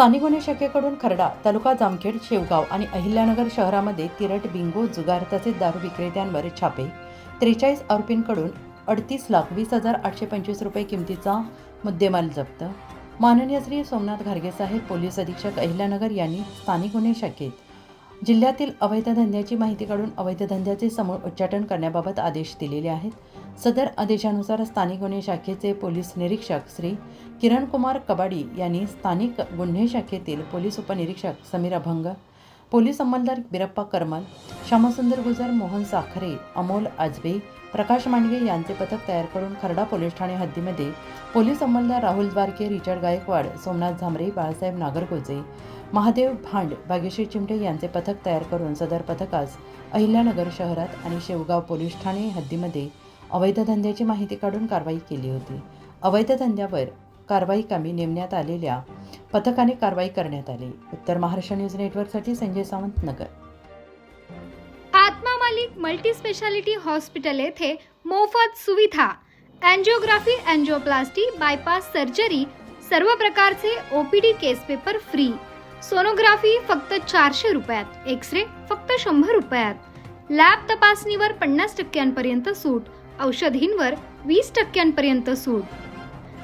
स्थानिक गुन्हे शाखेकडून खरडा तालुका जामखेड शेवगाव आणि अहिल्यानगर शहरामध्ये तिरट बिंगो जुगार तसेच दारू विक्रेत्यांवर छापे. त्रेचाळीस आरोपींकडून अडतीस लाख वीस हजार आठशे पंचवीस रुपये किमतीचा मुद्देमाल जप्त. माननीय श्री सोमनाथ घारगेसाहेब पोलीस अधीक्षक अहिल्यानगर यांनी स्थानिक गुन्हे शाखेत जिल्ह्यातील अवैध धंद्याची माहिती काढून अवैध धंद्याचे समूळ उच्चाटन करण्याबाबत आदेश दिलेले आहेत. सदर आदेशानुसार स्थानिक गुन्हे शाखेचे पोलीस निरीक्षक श्री किरण कुमार कबाडी यांनी स्थानिक गुन्हे शाखेतील पोलीस उपनिरीक्षक समीर अभंग पोलीस अंमलदार बिरप्पा करमल श्यामसुंदर गुजर मोहन साखरे अमोल आजबे प्रकाश मांडगे यांचे पथक तयार करून खरडा पोलीस ठाणे हद्दीमध्ये पोलीस अंमलदार राहुल द्वारके रिचर्ड गायकवाड सोमनाथ झांबरे बाळासाहेब नागरगोजे महादेव भांड भाग्यश्री चिमटे यांचे पथक तयार करून सदर पथकास अहिल्यानगर शहरात आणि शेवगाव पोलीस ठाणे हद्दीमध्ये अवैध धंद्याची माहिती काढून कारवाई केली होती. अवैध धंद्यावर कारवाई कामी नेमण्यात आलेल्या पथकाने कारवाई करण्यात आली. उत्तर महाराष्ट्र न्यूज नेटवर्कसाठी Sanjay Sawant Nagar. Atma Malik multi speciality hospital येथे मोफत सुविधा अँजिओग्राफी अँजिओप्लास्टी बायपास सर्जरी सर्व प्रकारचे OPD case paper free. Sonography फक्त चारशे रुपयात एक्सरे फक्त शंभर रुपयात. लॅब तपासणीवर पन्नास टक्क्यांपर्यंत सूट औषधींवर वीस टक्क्यांपर्यंत सूट.